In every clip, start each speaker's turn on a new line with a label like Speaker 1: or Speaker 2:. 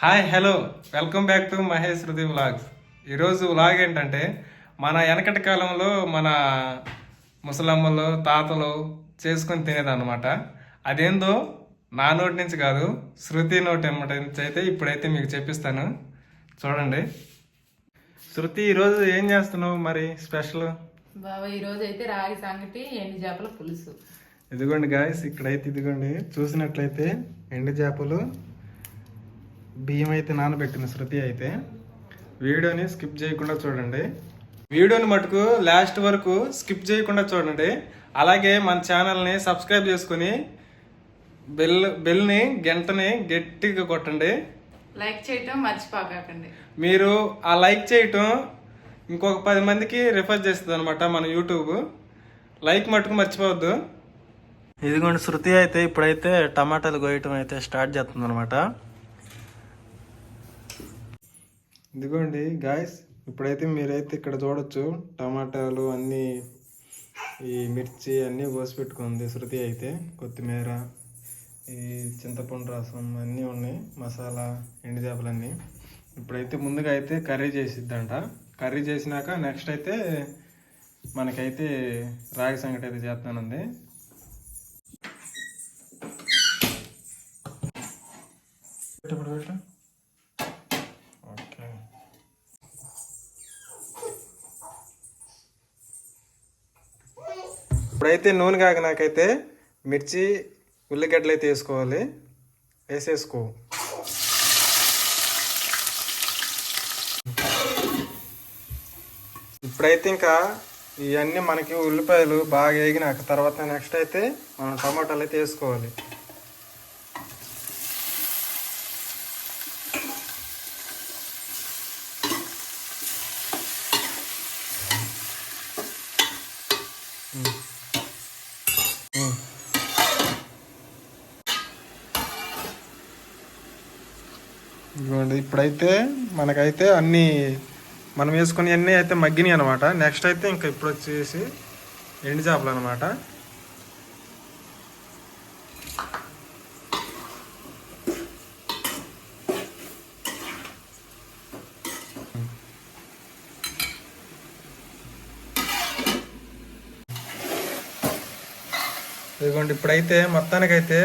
Speaker 1: Hi hello welcome back to Mahesh Hrudaya vlogs ఈరోజు vlog ఏంటంటే మన వెనకటి కాలంలో మన ముసలమ్మలు తాతలు చేసుకొని తినేదన్నమాట. అదేందో నా నోటి నుంచి కాదు శృతి నోటి ఎమ్మటి నుంచి అయితే ఇప్పుడైతే మీకు చెప్పిస్తాను. చూడండి. శృతి ఈరోజు ఏం చేస్తున్నావు మరి స్పెషల్
Speaker 2: బాబా ఈ రోజు అయితే రాగి సంగటి ఎండు చేపల పులుసు.
Speaker 1: ఇదిగోండి గాయస్ ఇక్కడైతే ఇదిగోండి. చూసినట్లయితే ఎండు చేపలు బియ్యం అయితే నానబెట్టిన శృతి అయితే వీడియోని స్కిప్ చేయకుండా చూడండి. వీడియోని మటుకు లాస్ట్ వరకు స్కిప్ చేయకుండా చూడండి. అలాగే మన ఛానల్ని సబ్స్క్రైబ్ చేసుకుని బెల్ బెల్ని గంటని గట్టిగా కొట్టండి.
Speaker 2: లైక్ చేయటం మర్చిపోకండి.
Speaker 1: మీరు ఆ లైక్ చేయటం ఇంకొక పది మందికి రిఫర్ చేస్తుంది అనమాట మన యూట్యూబ్ లైక్ మటుకు మర్చిపోవద్దు. ఇదిగోండి శృతి అయితే ఇప్పుడైతే టమాటాలు కోయటం అయితే స్టార్ట్ చేస్తుంది అనమాట ఇదిగోండి గాయస్ ఇప్పుడైతే మీరైతే ఇక్కడ చూడొచ్చు టమాటాలు అన్నీ ఈ మిర్చి అన్నీ కోసి పెట్టుకుంది శృతి అయితే కొత్తిమీర ఈ చింతపండు రసం అన్నీ ఉన్నాయి మసాలా ఎండు చేపలన్నీ. ఇప్పుడైతే ముందుగా అయితే కర్రీ చేసిద్దంట. కర్రీ చేసినాక నెక్స్ట్ అయితే మనకైతే రాగి సంగటి అయితే చేస్తానండి ఇప్పుడు పెట్టు ఓకే ఇప్పుడైతే నూనె కాకినాకైతే మిర్చి ఉల్లిగడ్డలు అయితే వేసుకోవాలి. వేసేసుకో. ఇప్పుడైతే ఇంకా ఇవన్నీ మనకి ఉల్లిపాయలు బాగా వేగినాక తర్వాత నెక్స్ట్ అయితే మనం టమాటాలు అయితే వేసుకోవాలి. ఇదిగోండి ఇప్పుడైతే మనకైతే అన్ని మనం వేసుకుని అన్నీ అయితే మగ్గినాయి అనమాట నెక్స్ట్ అయితే ఇంకా ఇప్పుడు వచ్చేసి ఎండు చేపలు అనమాట ఇదిగోండి ఇప్పుడైతే మొత్తానికైతే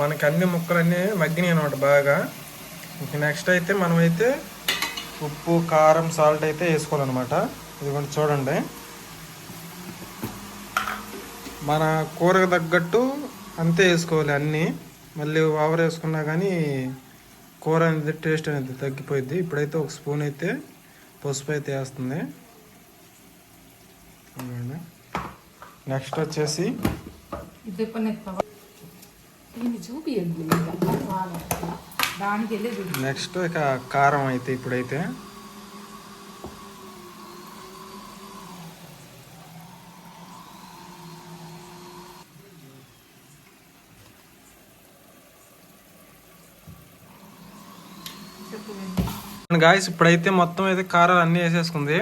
Speaker 1: మనకి అన్ని ముక్కలన్నీ మగ్గినాయి అనమాట బాగా. ఇంక నెక్స్ట్ అయితే మనమైతే ఉప్పు కారం సాల్ట్ అయితే వేసుకోవాలన్నమాట. ఇదిగోండి చూడండి. మన కూరకు తగ్గట్టు అంతే వేసుకోవాలి అన్నీ. మళ్ళీ ఓవర్ వేసుకున్నా కానీ కూర అనేది టేస్ట్ అనేది తగ్గిపోయింది ఇప్పుడైతే ఒక స్పూన్ అయితే పసుపు అయితే వేస్తుంది. నెక్స్ట్ వచ్చేసి
Speaker 2: చూపియండి. దానికి వెళ్ళి చూపి
Speaker 1: నెక్స్ట్ ఇక కారం అయితే ఇప్పుడైతే. గాయస్ ఇప్పుడైతే మొత్తం అయితే కారాలు అన్నీ వేసేసుకుంది.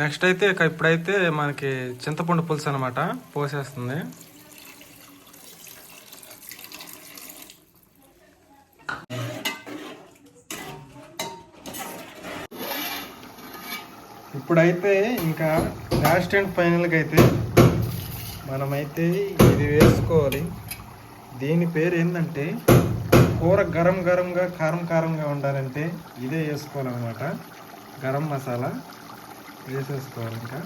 Speaker 1: నెక్స్ట్ అయితే ఇక ఇప్పుడైతే మనకి చింతపండు పులుసు అనమాట పోసేస్తుంది. ఇప్పుడైతే ఇంకా లాస్ట్ అండ్ ఫైనల్గా అయితే మనమైతే ఇది వేసుకోవాలి. దీని పేరు ఏంటంటే కూర గరం గరంగా కారం కారంగా ఉండాలంటే ఇదే వేసుకోవాలన్నమాట. గరం మసాలా వేసేసుకోవాలి ఇంకా.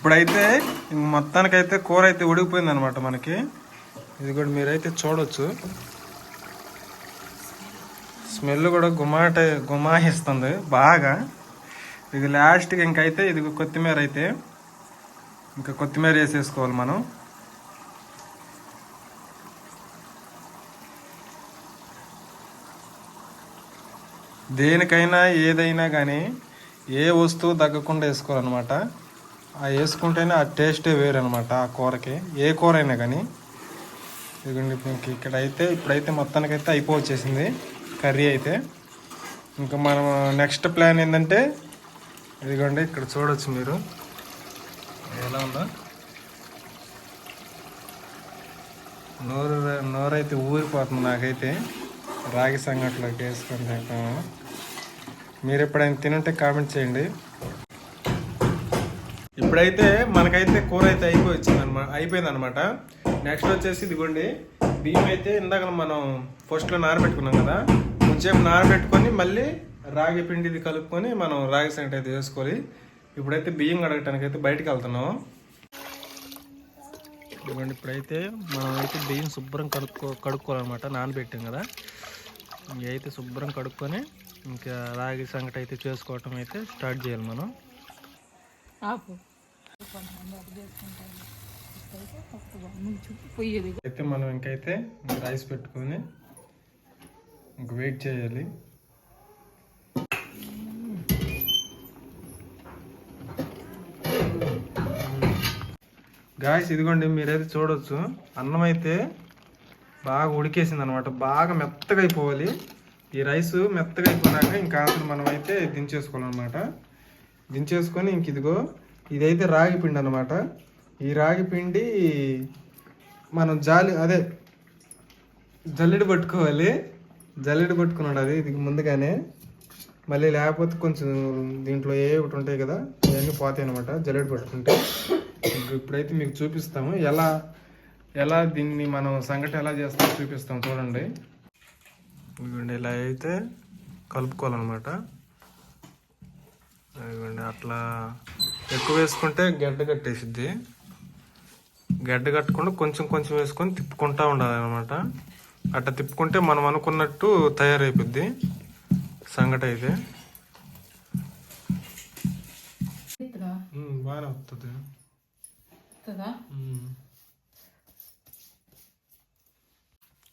Speaker 1: ఇప్పుడైతే మొత్తానికైతే కూర అయితే ఉడికిపోయింది అనమాట మనకి. ఇది కూడా మీరైతే చూడొచ్చు. స్మెల్ కూడా గుమాట గుమాహిస్తుంది బాగా. ఇది లాస్ట్కి ఇంకైతే ఇది కొత్తిమీర అయితే. ఇంకా కొత్తిమీర వేసేసుకోవాలి మనం. దేనికైనా ఏదైనా కానీ ఏ వస్తువు తగ్గకుండా వేసుకోవాలన్నమాట. వేసుకుంటేనే ఆ టేస్టే వేరు అనమాట ఆ కూరకి. ఏ కూర అయినా కానీ ఇదిగోండి ఇప్పుడు ఇక్కడ అయితే ఇప్పుడైతే మొత్తానికైతే అయిపోవచ్చేసింది కర్రీ అయితే. ఇంకా మనం నెక్స్ట్ ప్లాన్ ఏంటంటే ఇదిగోండి ఇక్కడ చూడవచ్చు మీరు. ఎలా ఉందో. నోరు నోరైతే ఊరిపోతుంది నాకైతే. రాగి సంఘటనలోకి వేసుకొని తింటాము మీరు ఎప్పుడైనా తినుంటే కామెంట్ చేయండి. ఇప్పుడైతే మనకైతే కూర అయితే అయిపోయింది అనమాట అయిపోయింది అనమాట నెక్స్ట్ వచ్చేసి ఇదిగోండి. బియ్యం అయితే ఇందాక మనం ఫస్ట్లో నారబెట్టుకున్నాం కదా. కొంచెం నానబెట్టుకొని మళ్ళీ రాగి పిండిది కలుపుకొని మనం రాగి సంగటి అయితే వేసుకోవాలి. ఇప్పుడైతే బియ్యం కడగటానికి అయితే బయటకు వెళ్తున్నాం. ఇదిగోండి ఇప్పుడైతే మనం అయితే బియ్యం శుభ్రం కడుక్కో కడుక్కోవాలన్నమాట. నానబెట్టాం కదా. అయితే శుభ్రం కడుక్కొని ఇంకా రాగి సంగటి అయితే చేసుకోవటం అయితే స్టార్ట్ చేయాలి మనం.
Speaker 2: ఆపు. పోయేది
Speaker 1: అయితే మనం ఇంకైతే రైస్ పెట్టుకొని ఇంక వెయిట్ చేయాలి. గాయస్ ఇదిగోండి మీరైతే చూడొచ్చు. అన్నం అయితే బాగా ఉడికేసింది అనమాట బాగా మెత్తగా అయిపోవాలి. ఈ రైస్ మెత్తగా అయిపోయినాక ఇంకా అసలు మనం అయితే దించేసుకోవాలన్నమాట. దించేసుకొని ఇంక ఇదిగో ఇదైతే రాగి పిండి అనమాట ఈ రాగి పిండి మనం జాలి అదే జల్లెడ పట్టుకోవాలి. జల్లెడ పట్టుకున్నాడు అది ఇది ముందుగానే. మళ్ళీ లేకపోతే కొంచెం దీంట్లో ఏ ఒకటి ఉంటాయి కదా ఇవన్నీ పోతాయి అనమాట జల్లెడ పట్టుకుంటే. ఇప్పుడైతే మీకు చూపిస్తాము. ఎలా ఎలా దీన్ని మనం సంగటి ఎలా చేస్తామో చూపిస్తాం చూడండి. ఇలా అయితే కలుపుకోవాలన్నమాట. అట్లా ఎక్కువ వేసుకుంటే గడ్డ కట్టేసిద్ది. గడ్డ కట్టకుండా కొంచెం కొంచెం వేసుకొని తిప్పుకుంటా ఉండాలి అనమాట అట్లా తిప్పుకుంటే మనం అనుకున్నట్టు తయారైపోద్ది సంగటి అయితే. బాగానే వస్తుంది.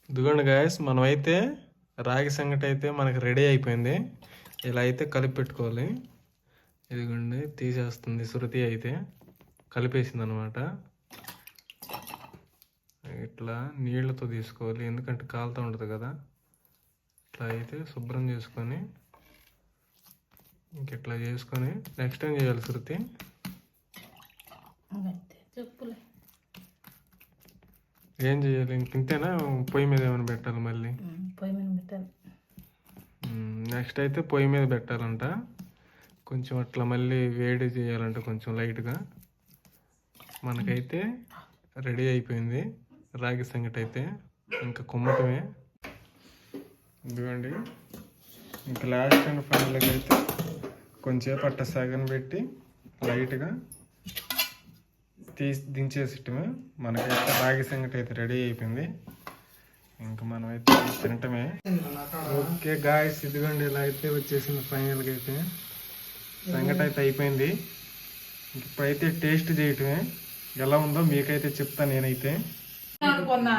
Speaker 1: ఇదిగోండి గాయస్ మనమైతే రాగి సంగటి అయితే మనకి రెడీ అయిపోయింది. ఇలా అయితే కలిపి పెట్టుకోవాలి. ఇదిగోండి తీసేస్తుంది శృతి అయితే. కలిపేసింది అనమాట ఇట్లా నీళ్ళతో తీసుకోవాలి ఎందుకంటే కాలుతూ ఉంటుంది కదా. ఇట్లా అయితే శుభ్రం చేసుకొని ఇంక ఇట్లా చేసుకొని నెక్స్ట్ ఏం చేయాలి శృతి? ఏం చేయాలి? ఇంక ఇంతేనా? పొయ్యి మీద ఏమైనా పెట్టాలి మళ్ళీ?
Speaker 2: ఉమ్, పొయ్యి మీద పెట్టాలి.
Speaker 1: నెక్స్ట్ అయితే పొయ్యి మీద పెట్టాలంట. కొంచెం అట్లా మళ్ళీ వేడి చేయాలంట కొంచెం లైట్గా. మనకైతే రెడీ అయిపోయింది. రాగి సంగటి అయితే ఇంకా కుమ్మటమే. ఇదిగోండి. ఇంకా లాస్ట్ అండ్ ఫైనల్గా అయితే కొంచెంసేపు అట్ట సగం పెట్టి లైట్గా తీసి దించేసిటమే. మనకైతే రాగి సంగటి అయితే రెడీ అయిపోయింది. ఇంకా మనం అయితే తినటమే ఓకే గాయస్ ఇదిగోండి ఇలా అయితే వచ్చేసింది ఫైనల్గా అయితే. సంగటి అయితే అయిపోయింది. ఇంక ఇప్పుడైతే టేస్ట్ చేయటమే. ఎలా ఉందో మీకైతే చెప్తా నేనైతే.
Speaker 2: అనుకున్నా.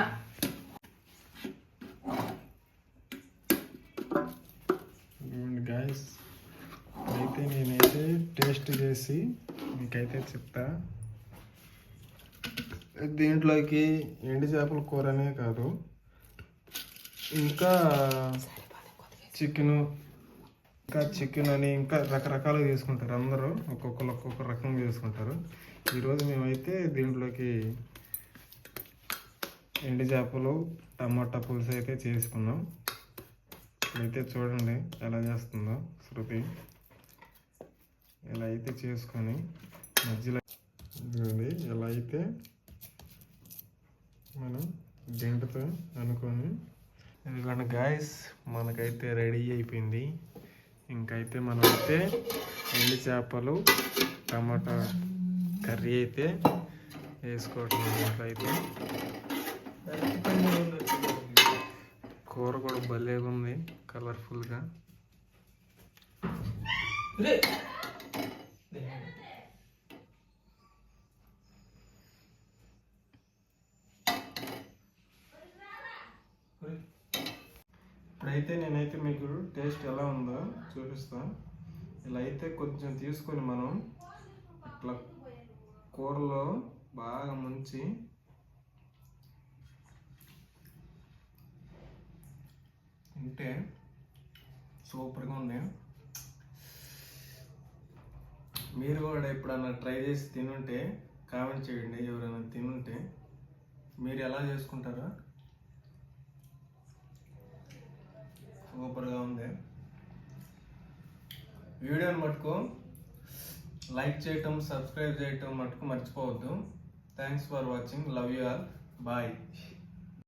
Speaker 1: గాయస్ అయితే నేనైతే టేస్ట్ చేసి మీకైతే చెప్తా. దీంట్లోకి ఎండు చేపల కూరనే కాదు. ఇంకా చికెను ఇంకా చికెన్ అని ఇంకా రకరకాలుగా చేసుకుంటారు. అందరూ ఒక్కొక్కరు ఒక్కొక్క రకం చేసుకుంటారు. ఈరోజు మేమైతే దీంట్లోకి ఎండు చేపలు టమాటా పులుసు అయితే చేసుకున్నాం. ఇప్పుడైతే చూడండి ఎలా చేస్తుందో శృతి. ఇలా అయితే చేసుకొని మధ్యలో ఎలా ఇలా అయితే మనం గంటతో అనుకొని ఎందుకంటే గాయస్ మనకైతే రెడీ అయిపోయింది. ఇంకైతే మనం అయితే ఎండు చేపలు టమాటా కర్రీ అయితే వేసుకోవటం అన్నమాట అయితే. కూర కూడా భలేగా ఉంది కలర్ఫుల్గా అయితే నేనైతే మీకు టేస్ట్ ఎలా ఉందో చూపిస్తాను ఇలా అయితే కొంచెం తీసుకొని మనం ఇట్లా కూరలో బాగా ముంచి ఉంటే సూపర్గా ఉంది. మీరు కూడా ఎప్పుడన్నా ట్రై చేసి తినుంటే కామెంట్ చేయండి ఎవరైనా తినుంటే. మీరు ఎలా చేసుకుంటారా సూపర్గా ఉంది. వీడియోని మటుకు లైక్ చేయటం సబ్స్క్రైబ్ చేయటం మటుకు మర్చిపోవద్దు. Thanks for watching love you all bye